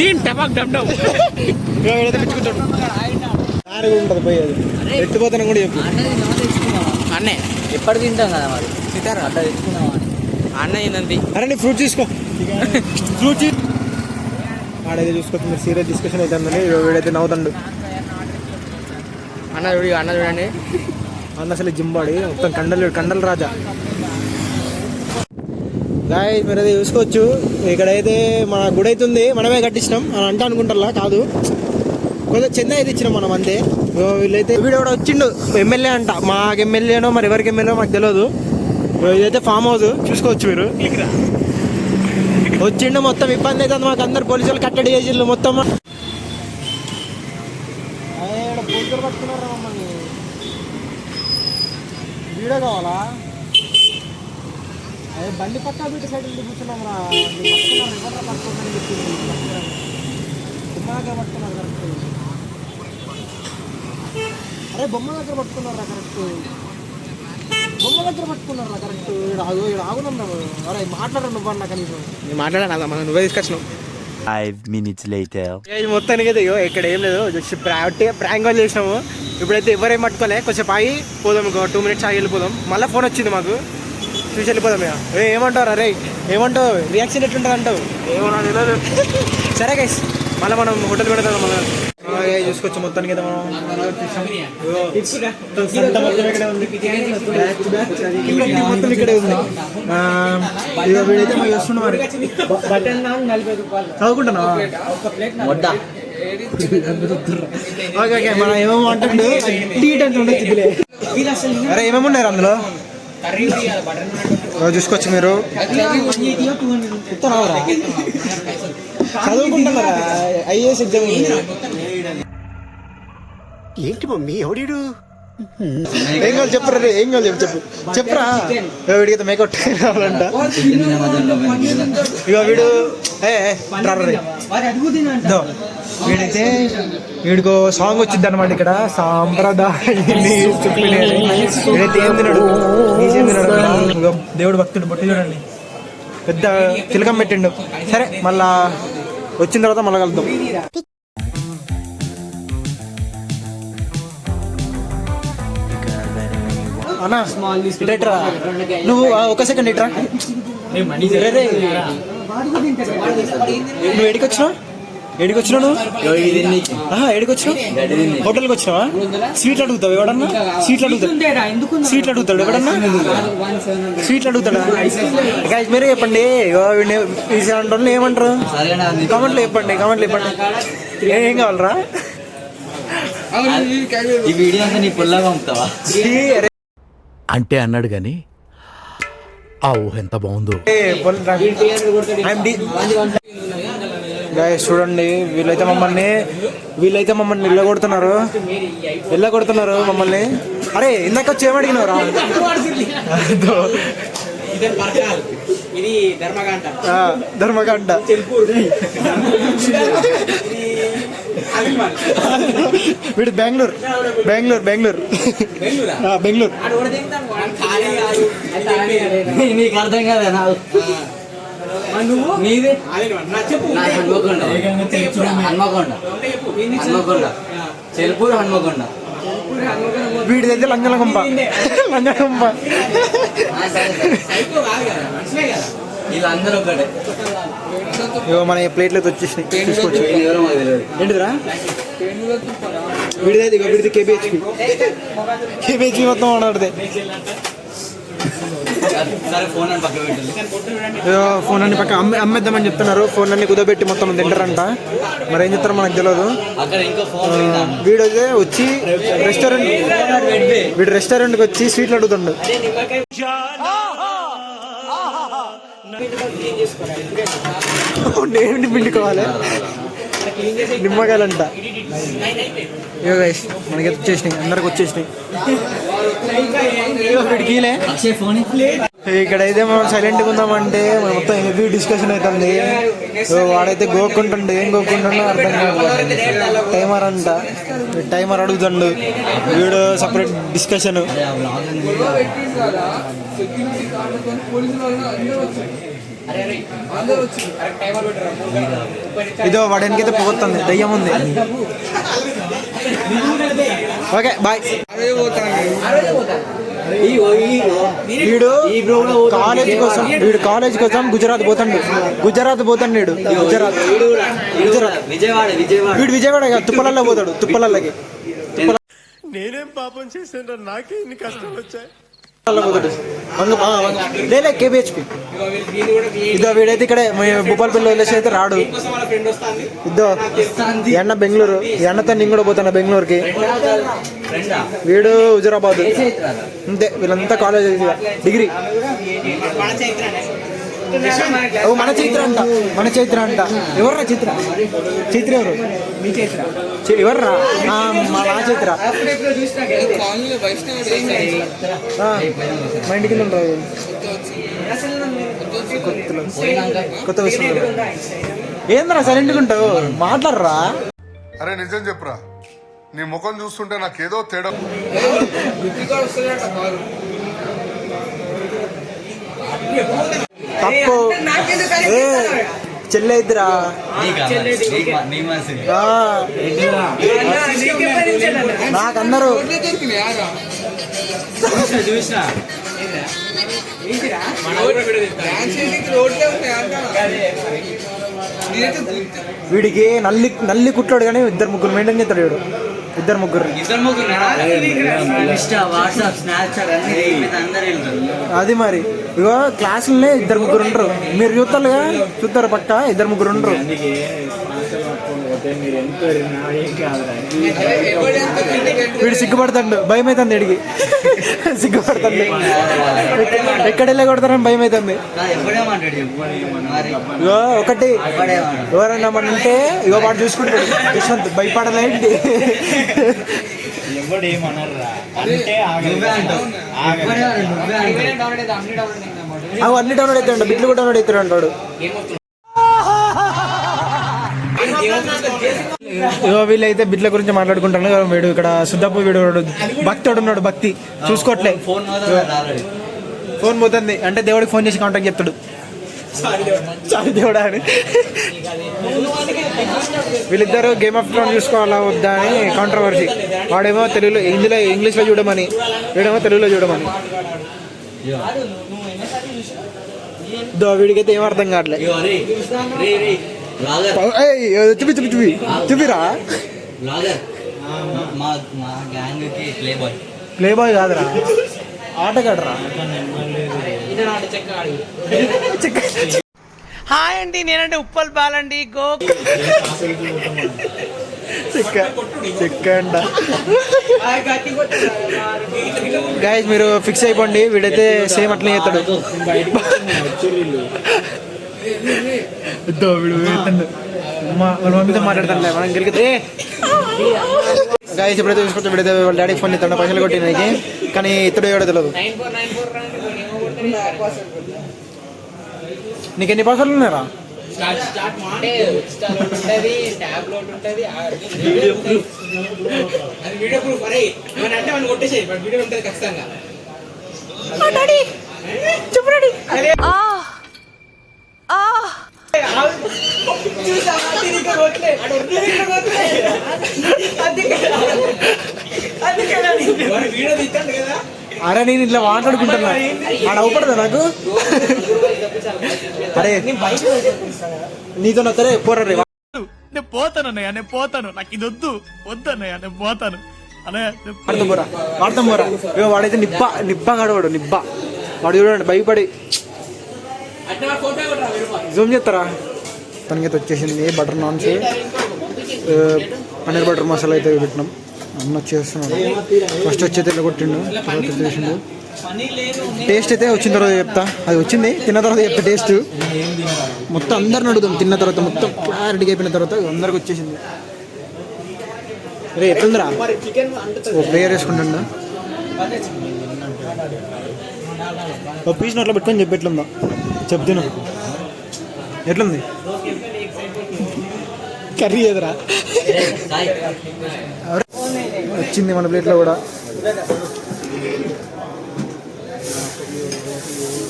దీని దారి కూడా ఉంటుంది పోయేది ఎత్తిపోతాను కూడా చెప్పు. అన్నే. ఎప్పుడు తింటాం కదా మరి? సీతారా అట్లా తెచ్చుకున్నాం అని. అన్న ఏందంది అరే నీ ఫ్రూట్ తీసుకో. ఫ్రూట్ ఆడైతే చూసుకోవచ్చు మీరు సీరియస్ డిస్కషన్ అయితే ఉందని వీడైతే నవ్వుతాడు. అన్న చూడు అన్న చూడండి. అన్న అసలు జింబాడి మొత్తం కండలు కండల రాజా. గాయ మీరు అది చూసుకోవచ్చు. ఇక్కడైతే మన గుడి అయితే ఉంది మనమే కట్టించినాం. అని అంట అనుకుంటారా కాదు. కొంచెం చెన్నై అయితే ఇచ్చినాం మనం అంతే. వీళ్ళైతే వీడు కూడా వచ్చిండు. ఎమ్మెల్యే అంట. మాకు ఎమ్మెల్యేనో మరి ఎవరికి ఎమ్మెల్యే మాకు తెలియదు ఇదైతే ఫామ్ హౌస్ చూసుకోవచ్చు మీరు. వచ్చిండు మొత్తం. ఇబ్బంది అవుతుంది మాకు. అందరు పోలీసులు కట్టడి చేసిండు మొత్తం. పోలీసులు పట్టుకున్నారా మమ్మల్ని? వీడియో కావాలా? బండి పక్క బీటి సైడ్ వెళ్ళి కూర్చున్నాం రా. ఎవరు పట్టుకోమని పట్టుకున్నారు కరెక్ట్. అరే బొమ్మ దగ్గర పట్టుకున్నారా కరెక్ట్. బొమ్మ దగ్గర పట్టుకున్నారా కరెక్ట్. ఇక్కడ ఆగు ఇక్కడ ఆగున్నాం అరే మాట్లాడండి నువ్వు అన్న కనీసం. నేను మాట్లాడాను మనం నువ్వే తీసుకొచ్చినావు. Minutes later. ఇది మొత్తానికి అయితే ఇగో ఇక్కడ ఏం లేదు. జస్ట్ ప్రాక్ట్ ప్రాంక్ కాల్ చేసినాము. ఇప్పుడైతే ఎవరేం పట్టుకోలే. కొంచెం ఆగి పోదాం ఇంకో టూ మినిట్స్ ఆగి వెళ్ళిపోదాం. మళ్ళీ ఫోన్ వచ్చింది మాకు. చూసి వెళ్ళిపోదాం ఇక. ఏ ఏమంటావు అరే ఏమంటావు? రియాక్షన్ ఎట్లుంటుంది అంటావు? ఏమన్నా తెలియదు సరే గైస్ మళ్ళీ మనం హోటల్ పెడతాం మళ్ళీ. చూసుకోవచ్చు మొత్తానికి అయితే మనం. మొత్తం ఇక్కడే ఉంది. వీడైతే మాకు వస్తున్నాం మరి. చదువుకుంటున్నావా? ఓకే ఓకే మనం ఏమేమో అంటుండు టీట్ అంటుండే చిద్దులే అరే ఏమేమి ఉన్నారు అందులో? చూసుకోవచ్చు మీరు? చదువుకుంటున్నారా? ఐఏఎస్ ఎగ్జామ్ ఉంది. ఏంటి మమ్మీ ఎవడీడు? ఏం కావాలి చెప్పరా రే ఏం కావాలి చెప్పు చెప్పు. చెప్పరా? వీడికి మేకౌట్ కావాలంట. ఇక వీడు ఏ. వీడైతే వీడికో సాంగ్ వచ్చింది అనమాట ఇక్కడ. వీడైతే ఏం దేవుడు భక్తుడు బొట్టు చూడండి. పెద్ద తిలకం పెట్టిండు. సరే మళ్ళా వచ్చిన తర్వాత మళ్ళా కలుద్దాం. అన్నా ఇటు ఇట్రా. నువ్వు ఒక సెకండ్ ఇట్రా. నువ్వు ఎడికి వచ్చినావు? ఎడికి ఆహా, ఎడికి వచ్చినావు హోటల్కి వచ్చినావా? స్వీట్లు అడుగుతావు ఎవడన్నా? స్వీట్లు అడుగుతావు స్వీట్లు అడుగుతాడు ఎవడన్నా? స్వీట్లు అడుగుతాడా? Guys, మీరే చెప్పండి. వాళ్ళు ఏమంటారు? కామెంట్లో చెప్పండి కామెంట్లో చెప్పండి. ఏ- కావాలరా? ఈ వీడియో అంతా నీ పంపుతావా? అంటే అన్నాడు గాని ఆ ఊహ ఎంత బాగుందో. Guys, చూడండి వీళ్ళైతే మమ్మల్ని వీళ్ళైతే మమ్మల్ని ఇళ్ళగొడుతున్నారు ఇళ్ళగొడుతున్నారు మమ్మల్ని. అరే ఇందాక వచ్చి ఏమడిగినావు రా అదో. ఇది ధర్మగంట ఆ, ధర్మగంట వీడు బెంగళూరు. బెంగళూరు బెంగళూరు. ఆ, బెంగళూరు. నీకు అర్థం కాదా నీది హన్మకొండ హన్మకొండ హన్మకొండ చెల్పూరు హన్మకొండ వీడిదైతే సరే, సరే. వీళ్ళందరూ ఒకటే ఇగో మన ప్లేట్లు అయితే వచ్చేసినాయి చూసుకోవచ్చు వీళ్ళు ఎవరో మాకు తెలియదు ఏంటిదిరా వీడిదైతే ఇగో వీడిది కేబిహెచ్పి కేబిహెచ్పి మొత్తం సరే ఫోన్ అన్ని పక్క అమ్మే అమ్మేద్దామని చెప్తున్నారు. ఫోన్ అన్ని కుదబెట్టి మొత్తం తింటారంట. మరి ఏం చెప్తారో మనకు తెలియదు అక్కడ ఇంకో ఫోన్ పోయిందా? వీడు వచ్చి రెస్టారెంట్ వీడు రెస్టారెంట్కి వచ్చి స్వీట్లు అడుగుతుండు. నేను పిండుకోవాలి. నిమ్మకాయలంట. ఇగో గైస్ మనకి వచ్చేసినాయి అందరికి వచ్చేసినాయి. ఇగో ఇక్కడైతే మనం సైలెంట్గా ఉందామంటే మనం మొత్తం హెవీ డిస్కషన్ అవుతుంది. సో వాడైతే గోక్కుంటుండు ఏం గోక్కుంటుండో అర్థం కాదు టైమర్ అంట. టైమర్ అడుగుతుండు. వీడు సపరేట్ డిస్కషన్ ఇదో వాడు వెనకైతే పోతుంది దయ్యం ఉంది. Okay bye. వీడు కాలేజ్ కోసం వీడు కాలేజ్ కోసం గుజరాత్ పోతాడు. గుజరాత్ పోతాడు వీడు. గుజరాత్. గుజరాత్. విజయవాడ విజయవాడ. వీడు విజయవాడ తుప్పలల్లో పోతాడు తుప్పలల్లకి. నేనేం పాపం చేశాను నాకే ఇన్ని కష్టాలు వచ్చాయి. లేలే కేబిహెచ్పి ఇదో వీడైతే ఇక్కడే భూపాలపల్లి వదిలేసి అయితే రాడు. ఇదో ఎన్న బెంగళూరు ఎన్నతో నేను కూడా పోతాను బెంగళూరుకి. వీడు హుజురాబాద్. అంతే వీళ్ళంతా కాలేజ్ డిగ్రీ. మన ఓ మన చైత్ర అంట మన చైత్ర అంట. ఎవర్రా చైత్ర చైత్ర ఎవరు? మీ చైత్ర ఎవర్రా? ఆ, మా నా చైత్ర ఆ, మా ఇంటికి ఉండరు కొత్తలో కొత్త వస్తున్నారు ఏంద్రా సైలెంట్గా ఉంటావు? మాట్లాడరా? అరే నిజం చెప్పురా. నీ ముఖం చూస్తుంటే నాకేదో తేడా. తప్పు. ఏ చెల్లె ఇద్దరా నీకా మరి? నీకు మా- నీ మనసుని ఆ, నాకందరూ చూసిన? వీడికి నల్లి నల్లి కుట్టాడు కానీ ఇద్దరు ముగ్గురు మెయింటైన్ చేస్తాడు వీడు ఇద్దరు ముగ్గురు ఇద్దరు ముగ్గురు ఇన్స్టా వాట్సాప్ స్నాప్చాట్ అన్ని అయిపోయింది అందరు వెళ్తారు అది మరి ఇగో క్లాసులనే ఇద్దరు ముగ్గురు ఉండరు మీరు చూస్తారుగా చూస్తారు పక్క ఇద్దరు ముగ్గురు ఉండరు వీడు సిగ్గుపడతాడు భయం అవుతుంది వీడికి సిగ్గుపడతాడు ఎక్కడ కొడతారని భయం అవుతుంది ఒకటి. ఎవరన్నా మన ఉంటే ఇగో వాడు చూసుకుంటాడు. యశ్వంత్ భయపడలేంటి అన్ని డౌన్లోడ్ అవుతాడు బిట్లు కూడా డౌన్లోడ్ అవుతాడు అంటాడు ఇగో వీళ్ళైతే బిడ్ల గురించి మాట్లాడుకుంటాను వీడు ఇక్కడ సుద్దపు వీడు వాడు భక్తుడు ఉన్నాడు భక్తి. చూసుకోవట్లే. ఫోన్ పోతుంది అంటే దేవుడికి ఫోన్ చేసి కాంటాక్ట్ చెప్తాడు చాలు దేవుడా. అని. వీళ్ళిద్దరు గేమ్ ఆఫ్ థ్రోన్ చూసుకోవాలా వద్దా అని కాంట్రవర్సీ వాడేమో తెలుగులో ఇందులో ఇంగ్లీష్లో చూడమని. వీడేమో తెలుగులో చూడమని. వీడికైతే ఏం అర్థం కావట్లే. చూపి చూపి చూపి చూపిరా బ్లాగర్ మా మా గ్యాంగ్కి ప్లే బాయ్ ప్లే బాయ్ కాదురా ఆటగాడరా హాయ్ అండి నేనంటే ఉప్పల్ బాలండి గో గాయస్ మీరు ఫిక్స్ అయిపోండి. వీడైతే సేమ్ అట్లనే చేస్తాడు. మనం గాయస్ ఇప్పుడైతే చూసుకుంటే పెడితే వాళ్ళ డాడీకి ఫోన్ ఇస్తాడు పైసలు కొట్టినాకి కానీ ఇతడు ఏడో తెలియదు నీకు ఎన్ని పైసలు ఉన్నారా కొట్టేసేయి బట్ వీడియో ఖచ్చితంగా వాడు వీడియో తీస్తాడు కదా అరే నేను ఇట్లా మాట్లాడుకుంటున్నా ఆడ అవుపడదా నాకు? అరే నీతో నచ్చరే పోరా నేను పోతాను అన్నయ్య నేను పోతాను. నాకు ఇది వద్దు. వద్దు అన్నయ్య నేను పోతాను. వాడతాం పోరా వాడతాం పోరా. వాడైతే నిబ్బ నిబ్బ గడవాడు నిబ్బ. వాడు చూడండి భయపడి. జూమ్ చేస్తారా? తనకైతే వచ్చేసింది butter naans. Paneer butter masala అయితే పెట్టినాం. అన్న వచ్చేస్తున్నాడు. ఫస్ట్ వచ్చి అయితే కొట్టిండు. తర్వాత చేసిండు. టేస్ట్ అయితే వచ్చిన తర్వాత చెప్తా. అది వచ్చింది. తిన్న తర్వాత చెప్తా టేస్ట్. మొత్తం అందరిని అడుగుదాం. తిన్న తర్వాత మొత్తం క్లారిటీగా అయిపోయిన తర్వాత అందరికి వచ్చేసింది. రే ఎట్లుందిరా? ఓ ప్రేయర్ వేసుకుంటుండ. ఓ పీస్ నోట్లో పెట్టుకొని చెప్పి ఎట్లుందా. చెప్తున్నా. ఎట్లుంది? కర్రీ ఎదురా వచ్చింది మన ప్లేట్లో కూడా.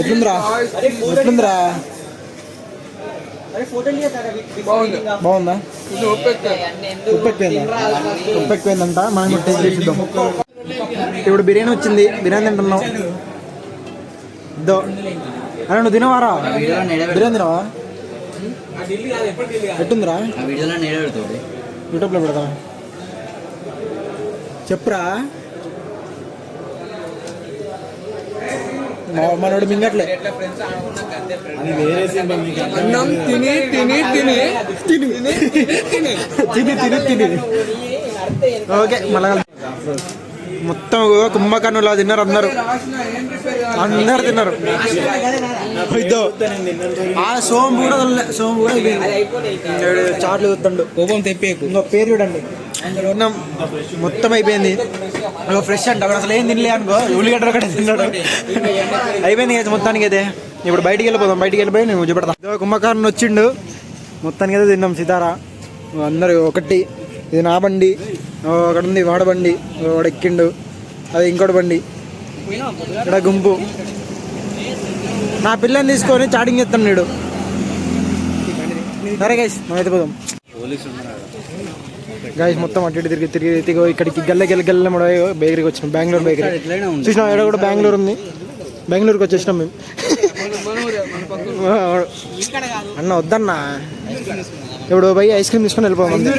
ఎట్లుందిరా? ఎట్లుందిరా? బాగుందా. ఉప్పు ఎక్కువైందా ఉప్పు ఎక్కువైందంట మనం టేస్ట్ చేసిద్దాం. ఇప్పుడు బిర్యానీ వచ్చింది. బిర్యానీ తింటున్నాం. ఇద్దో అరే నువ్వు తినవారా? బిర్యానీ తినవా? ఎట్టుందిరా? నిలబెడతాడు యూట్యూబ్లో పెడతా. చెప్పురా. మనోడు మింగట్లే. అన్నం తిని తిని తిని తిని తిని తిని తిని. ఓకే మళ్ళా మొత్తం కుంభకర్ణులా తిన్నారు అందరు. అందరు తిన్నారు. ఇద్దో ఆ సోము కూడా. సోము కూడా చాట్లు చూస్తుండు. కోపం తెప్పేకు. ఇంకో పేరు చూడండి. మొత్తం అయిపోయింది. ఇంకో ఫ్రెష్ అంట. అక్కడ అసలు ఏం తినలే అనుకో. ఉల్లిగడ్డ ఒకటే తిన్నాడు. అయిపోయింది కదా మొత్తానికి అయితే. ఇప్పుడు బయటికి వెళ్ళిపోదాం. బయటికి వెళ్ళిపోయి నేను చూపెడతా. ఇదో కుంభకర్ణ వచ్చిండు. మొత్తానికి అయితే తిన్నాం సీతారా. అందరు ఒకటి. ఇది నా బండి అక్కడ ఉంది వాడ బండి వాడు ఎక్కిండు. అది ఇంకోటి బండి. ఇక్కడ గుంపు. నా పిల్లని తీసుకొని చాటింగ్ చేస్తాను నేడు. సరే గైస్ మనం అయితే పోదాం. గైస్ మొత్తం అటు ఇటు తిరిగి తిరిగి తిరిగి ఇక్కడికి గల్ల గల్ల గల్ల మన బేకరీకి వచ్చినాం బెంగళూరు బేకరీ. చూసినా ఇక్కడ కూడా బెంగళూరు ఉంది. బెంగళూరుకి వచ్చేసినాం మేము. అన్న వద్దన్న. ఇప్పుడు పోయి ఐస్ క్రీమ్ తీసుకొని వెళ్ళిపోమంది